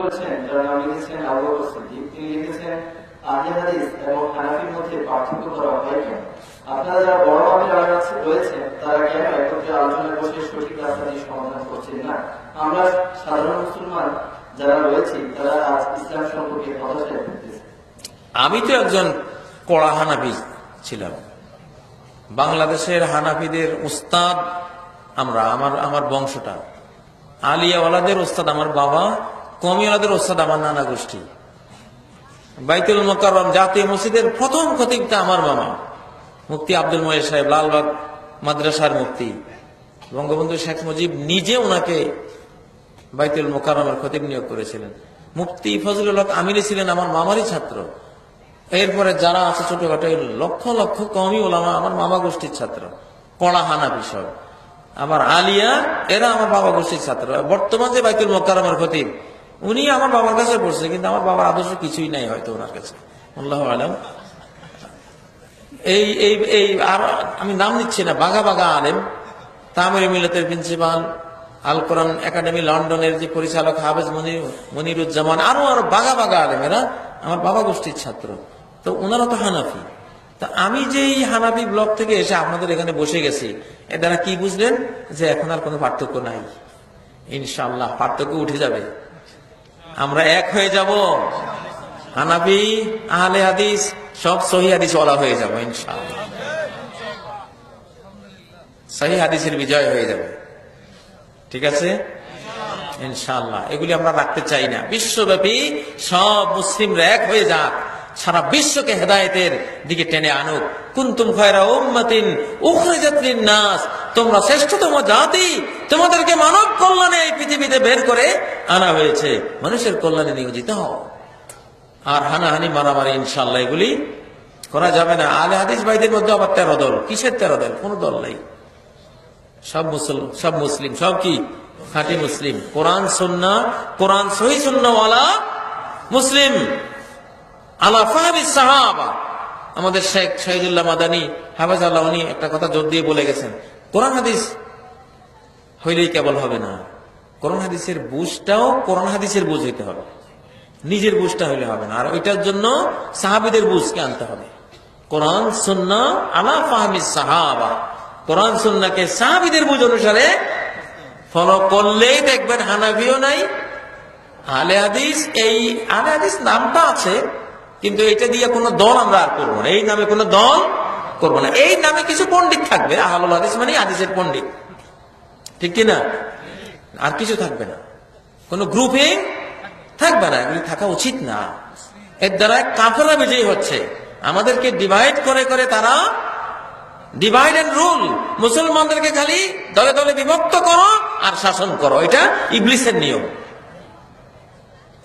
করেছেন, যার নাম লিখেছেন আবু তিনি লিখেছেন আহলে হাদিস এবং হানাফির মধ্যে পার্থক্য করা হয় কেন? আপনারা যারা বড় রয়েছেন, তারা কেন একত্রে আলোচনায় বসে সঠিক রাস্তাটি সমাধান করছেন না? আমরা সাধারণ মুসলমান যারা রয়েছি, তারা আজ ইসলাম সম্পর্কে হতাশায় ভুগতেছি আমি তো একজন কড়া হানাফি ছিলাম। বাংলাদেশের হানাফিদের উস্তাদ আমরা, আমার আমার বংশটা। আলিয়াওয়ালাদের ওস্তাদ আমার বাবা কমিওয়ালাদের ওস্তাদ আমার নানা গোষ্ঠী। বাইতুল মোকাররম জাতীয় মসজিদের প্রথম খতিবটা আমার মামা, মুফতি আব্দুল মহেশ সাহেব, লালবাগ মাদ্রাসার মুফতি। বঙ্গবন্ধু শেখ মুজিব নিজে ওনাকে বাইতুল মোকাররমের খতিব নিয়োগ করেছিলেন। মুফতি ফজলুল হক আমিনী ছিলেন আমার মামারই ছাত্র। এরপরে যারা আছে ছোটখাটো লক্ষ লক্ষ কমই ওলামা আমার মামা গোষ্ঠীর ছাত্র। কড়া হানাফি সব আমার আলিয়া, এরা আমার বাবা গোষ্ঠীর ছাত্র। বর্তমান যে বাইতুল মোকাররমের খতিব উনি আমার বাবার কাছে পড়ছে, কিন্তু আমার বাবার আদর্শ কিছুই নাই হয়তো ওনার কাছে। আল্লাহ আলম। এই এই এই, আর আমি নাম নিচ্ছি না, বাঘা বাঘা আলেম। তামির মিলতের প্রিন্সিপাল আল কোরআন একাডেমি লন্ডনের যে পরিচালক হাফেজ মনির মনিরুজ্জামান, আরও আরও বাঘা বাঘা আলেম এরা আমার বাবা গোষ্ঠীর ছাত্র। তো ওনারা তো হানাফি। তা আমি যে এই হানাফি ব্লক থেকে এসে আপনাদের এখানে বসে গেছি, এ দ্বারা কি বুঝলেন? যে এখন আর কোনো পার্থক্য নাই। ইনশাল্লাহ পার্থক্য উঠে যাবে। আমরা এক হয়ে যাব। হানাফি, আহলে হাদিস, সব সহি হাদিস ওলা হয়ে যাব, ইনশাআল্লাহ। সহি হাদিসের বিজয় হয়ে যাবে। ঠিক আছে? ইনশাআল্লাহ। এগুলি আমরা রাখতে চাই না। বিশ্বব্যাপী সব মুসলিমরা এক হয়ে যাক। সারা বিশ্বকে হেদায়েতের দিকে টেনে আনুক। কুন্তুম খয়রা উম্মাতিন উখরিজাত নাস তোমরা শ্রেষ্ঠতম জাতি। তোমাদেরকে মানব কল্যাণে এই পৃথিবীতে বের করে আনা হয়েছে, মানুষের কল্যাণে নিয়োজিত হও। আর হানাহানি, মারামারি ইনশাল্লাহ এগুলি করা যাবে না। আলে হাদিস ভাইদের মধ্যে আবার তেরো দল। কিসের তেরো দল? কোন দল নাই। সব মুসলিম সব মুসলিম। সব কি? খাঁটি মুসলিম। কোরআন সুন্না, কোরআন সহি সুন্নাওয়ালা মুসলিম। আলা ফাহাবি সাহাবা। আমাদের শেখ শহীদুল্লাহ মাদানী, হাফেজ আল্লাহ, উনি একটা কথা জোর দিয়ে বলে গেছেন, কোরআন হাদিস হইলেই কেবল হবে না। কোরআন হাদিসের বুঝটাও কোরআন হাদিসের বুঝ হইতে হবে। নিজের বুঝটা হইলে হবে না। আর ওইটার জন্য সাহাবিদের বুঝকে আনতে হবে। কোরআন, সুন্না আলা ফাহমি সাহাবা। কোরআন, সুন্নাকে সাহাবিদের বুঝ অনুসারে ফলো করলেই দেখবেন হানাভিও নাই আলে হাদিস এই আলে হাদিস নামটা আছে, কিন্তু এটা দিয়ে কোনো দল আমরা আর করব না। এই নামে কোনো দল করব না। এই নামে কিছু পণ্ডিত থাকবে। আহলুল হাদিস মানে হাদিসের পণ্ডিত। ঠিক কিনা? আর কিছু থাকবে না। কোনো গ্রুপিং থাকবে না, এগুলি থাকা উচিত না। এর দ্বারা কাফেরা বিজয়ী হচ্ছে। আমাদেরকে ডিভাইড করে করে তারা ডিভাইড এন্ড রুল মুসলমানদেরকে খালি দলে দলে বিভক্ত করো আর শাসন করো। এটা ইবলিসের নিয়ম।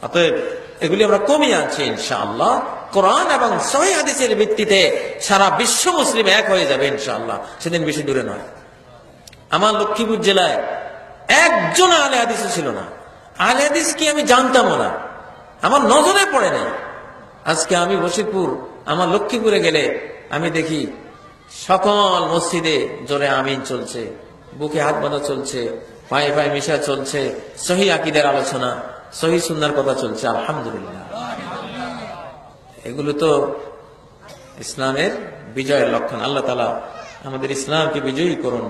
অতএব এগুলি আমরা কমিয়ে আনছি ইনশাআল্লাহ। কোরআন এবং সহি হাদিসের ভিত্তিতে সারা বিশ্ব মুসলিম এক হয়ে যাবে ইনশাআল্লাহ। সেদিন বেশি দূরে নয়। আমার লক্ষ্মীপুর জেলায় একজন আলে হাদিস ছিল না। আলে হাদিস কি আমি জানতামও না। আমার নজরে পড়ে নাই। আজকে আমি বসিরপুর, আমার লক্ষ্মীপুরে গেলে আমি দেখি সকল মসজিদে জোরে আমিন চলছে, বুকে হাত বাঁধা চলছে, পায়ে পায়ে মিশা চলছে, সহি আকিদের আলোচনা, সহি সুন্দর কথা চলছে, আলহামদুলিল্লাহ। এগুলো তো ইসলামের বিজয়ের লক্ষণ। আল্লাহ তালা আমাদের ইসলামকে বিজয়ী করুন।